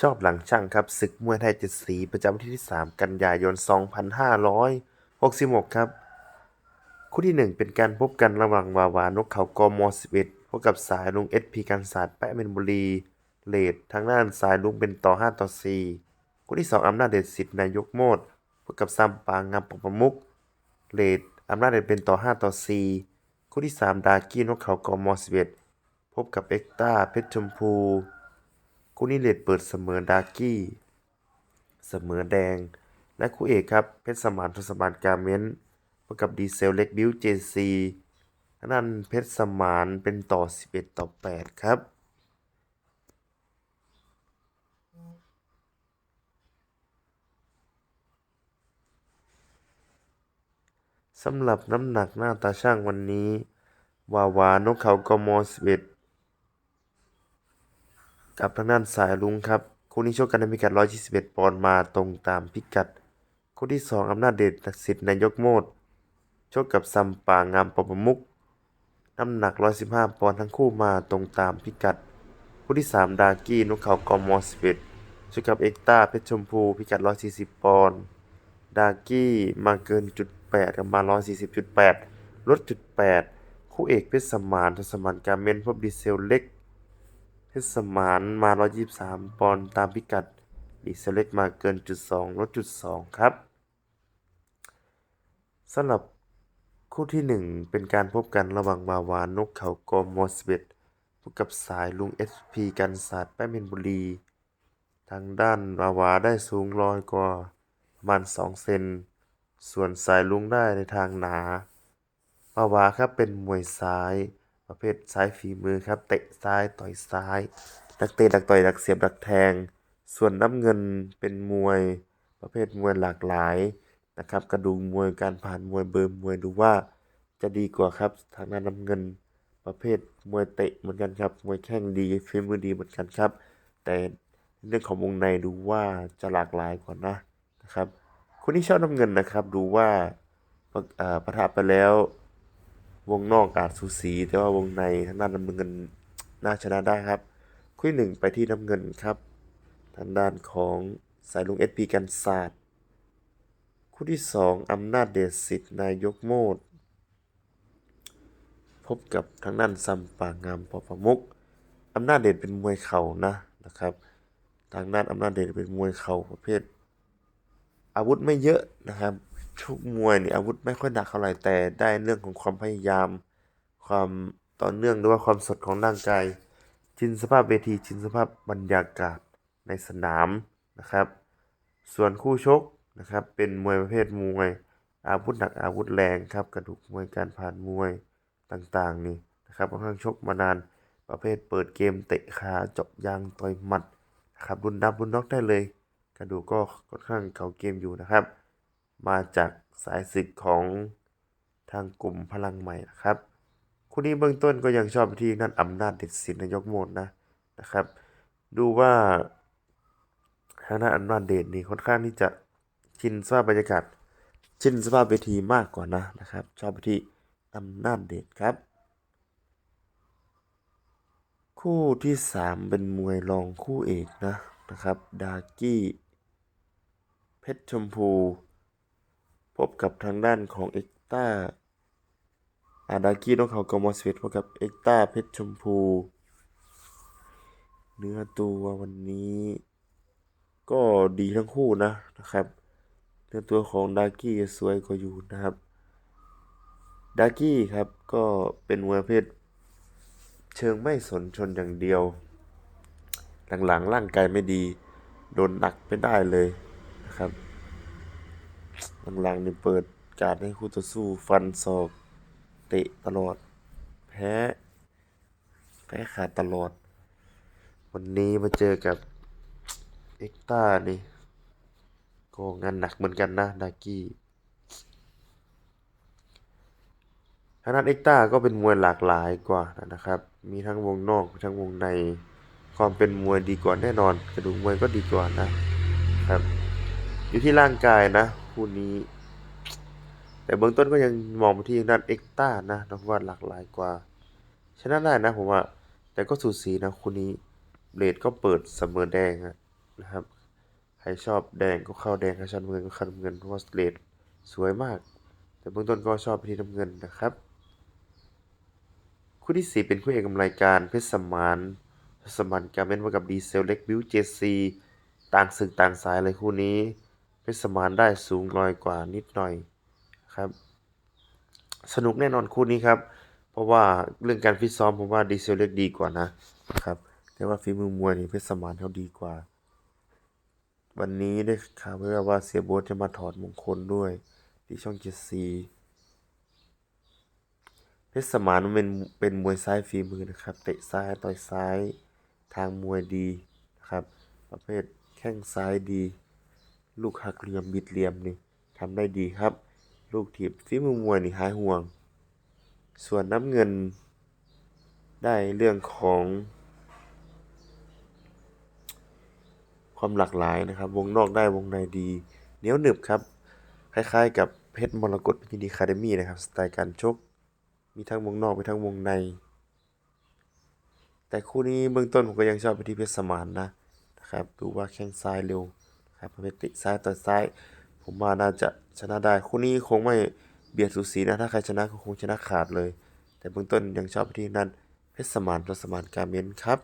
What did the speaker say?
ชอบหลังช่างครับศึกมวยไทยเจ็ดสีประจำวันที่ 3 กันยายน 2566 ครับคู่ที่ 1 เป็นการพบกันระหว่างวาวานกเขากม11พบกับสายลุงเอสพีกันศาสตร์แปะเมนบุรีเลดทางด้านสายลุงเป็นต่อ 5 ต่อ 4 คู่ที่ 2 อำนาจเดชสิทธิ์นายกโมดพบกับซัมปางงามปกประมุกเลดอำนาจเดชเป็นต่อ 5 ต่อ 4 คู่ที่ 3 ดากี้นกเขากม11พบกับเอ็กต้าเพชรชมพู คู่นี้เลดเปิดเสมอดาร์กี้ เสมอแดง และคู่เอกครับ เพชรสมานทศบาลกาเมนต์พบกับดีเซลเล็กบิวเจซีนั่นเพชรสมานเป็นต่อ 11 ต่อ 8 ครับสำหรับน้ำหนักหน้าตาช่างวันนี้ วาวานกเขากมอ11 กับทางด้านสายลุงครับ คู่นี้ชกกันในพิกัด 121 ปอนด์มาตรงตามพิกัด คู่ที่ 2 อำนาจเดชศักดิ์สิทธิ์นายกโมดชกกับซัมปางามปปมุกน้ำหนัก 115 ปอนด์ทั้งคู่มาตรงตามพิกัด คู่ที่ 3 ดากี้นกเขากอมอ11ชกกับเอ็กต้าเพชรชมพูพิกัด 140 ปอนด์ดากี้มาเกินจุด8กับมา 140.8 ลดจุด 8 คู่เอกเพชรสมานทศมานการเมนพบดีเซลเล็ก ชรสมานมา 123 ปอนด์ตามพิกัดดีเซลเล็กมาเกินจุด2ลดจุด2ครับสำหรับคู่ที่ 1 เป็นการพบกันระหว่างวาวานกเขากอม11พบกับสายลุง SP กันศาสตร์แป้เมนบุรี ทางด้านวาวาได้สูงร้อยกว่าประมาณ 2 เซน ส่วนสายลุงได้ในทางหนาวาวาครับเป็นมวยซ้าย ประเภทซ้ายฝีมือครับ เตะซ้ายต่อยซ้าย ดักเตะดักต่อยดักเสียบดักแทง ส่วนน้ำเงินเป็นมวย ประเภทมวยหลากหลายนะครับ กระดูกมวยการผ่านมวยเบอร์มวยดูว่าจะดีกว่าครับทางด้านน้ำเงินประเภทมวยเตะเหมือนกันครับ มวยแข้งดีฝีมือดีเหมือนกันครับ แต่เรื่องของวงในดูว่าจะหลากหลายกว่านะนะครับคนที่ชอบน้ำเงินนะครับ ดูว่าเอ่อปะทะไปแล้ว วงนอกอาจสูสี แต่ว่าวงในทางด้านน้ำเงินน่าชนะได้ครับ คู่หนึ่งไปที่น้ำเงินครับ ทางด้านของสายลุงเอสพีกันศาสตร์คู่ที่สองอำนาจเดชสิทธิ์นายกโมดพบกับทางด้านซัมปางงามปอประมุกอำนาจเดชเป็นมวยเข่านะนะครับ ทางด้านอำนาจเดชเป็นมวยเข่าประเภท อาวุธไม่เยอะนะครับ ทุกมวยนี่อาวุธไม่ค่อยหนักเท่าไหร่แต่ได้เรื่องของความพยายาม ความต่อเนื่องหรือว่าความสดของร่างกาย ชินสภาพเวทีชินสภาพบรรยากาศในสนามนะครับ ส่วนคู่ชกนะครับ เป็นมวยประเภทมวย อาวุธหนักอาวุธแรงครับ กระดูกมวยการผ่านมวยต่างๆนี่นะครับค่อนข้างชกมานานประเภทเปิดเกมเตะขาเจาะยางต่อยหมัดนะครับรุนดับรุนน็อกได้เลย กระดูกก็ค่อนข้างเก่าเกมอยู่นะครับ มาจากสายศึกของทางกลุ่มพลังใหม่นะครับ คู่นี้เบื้องต้นก็ยังชอบที่นั่นอำนาจเด็ดสินนายกโมดนะนะครับ ดูว่าทางด้านอำนาจเดชนี่ค่อนข้างที่จะชินสภาพบรรยากาศชินสภาพเวทีมากกว่านะนะครับ ชอบไปที่อำนาจเดชครับ คู่ที่สามเป็นมวยรองคู่เอกนะนะครับ ดากี้ เพชรชมพู พบกับทางด้านของเอ็กต้าอาดากี้นกเขากมอสเวตพบกับเอ็กต้าเพชรชมพู เนื้อตัววันนี้ ก็ดีทั้งคู่นะนะครับ เนื้อตัวของดากี้สวยกว่าอยู่นะครับ ดากี้ครับก็เป็นมวยประเภทเชิงไม่สนชนอย่างเดียว หลังๆร่างกายไม่ดี โดนหนักไม่ได้เลยนะครับ หลังๆนี่เปิดการให้คู่ต่อสู้ฟันศอก เตะตลอด แพ้ แพ้ขาดตลอด วันนี้มาเจอกับเอ็กต้านี่ก็งานหนักเหมือนกันนะดากี้ทางด้านเอ็กต้าก็เป็นมวยหลากหลายกว่านะครับ มีทั้งวงนอกทั้งวงใน ความเป็นมวยดีกว่าแน่นอน กระดูกมวยก็ดีกว่านะครับ อยู่ที่ร่างกายนะ คู่นี้ แต่เบื้องต้นก็ยังมองไปที่ทางด้านเอ็กต้านะนักว่าหลากหลายกว่า ชนะได้นะผมว่า แต่ก็สูสีนะคู่นี้เบลดก็เปิดเสมอแดงนะครับ ใครชอบแดงก็เข้าแดง ใครชอบน้ำเงินก็เข้าน้ำเงินเพราะว่าเรดสวยมาก แต่เบื้องต้นก็ชอบไปที่น้ำเงินนะครับ คู่ที่สี่เป็นคู่เอกของรายการเพชรสมานสมานการเม่นมากับดีเซลเล็กบิวเจซีต่างศึกต่างสายเลยคู่นี้ เพชรสมานได้สูงลอยกว่านิดหน่อยครับ สนุกแน่นอนคู่นี้ครับ เพราะว่าเรื่องการฟิตซ้อมผมว่าดีเซลเล็กดีกว่านะครับ แต่ว่าฝีมือมวยนี่เพชรสมานเขาดีกว่า วันนี้ได้ข่าวมาว่าเสียโบ๊ทจะมาถอดมงคลด้วย ที่ช่องเจ็ดสีเพชรสมานมันเป็นเป็นมวยซ้ายฝีมือนะครับ เตะซ้ายต่อยซ้ายทางมวยดีนะครับ ประเภทแข้งซ้ายดี ลูกหักเหลี่ยมบิดเหลี่ยมนี่ทำได้ดีครับ ลูกถีบฝีมือมวยนี่หายห่วง ส่วนน้ำเงิน ได้เรื่องของ ความหลากหลายนะครับ วงนอกได้วงในดีเหนียวหนึบครับ คล้ายๆ กับเพชรมรกตพิธีคาเดมี่นะครับ สไตล์การชก มีทั้งวงนอกมีทั้งวงใน แต่คู่นี้เบื้องต้นผมก็ยังชอบไปที่เพชรสมานนะนะครับ ดูว่าแข้งซ้ายเร็ว นะครับประเภทเตะซ้ายต่อซ้าย ผมว่าน่าจะชนะได้ คู่นี้คงไม่เบียดสูสีนะ ถ้าใครชนะก็คงชนะขาดเลย แต่เบื้องต้นยังชอบไปที่นั่นเพชรสมานรสมานการเมนครับ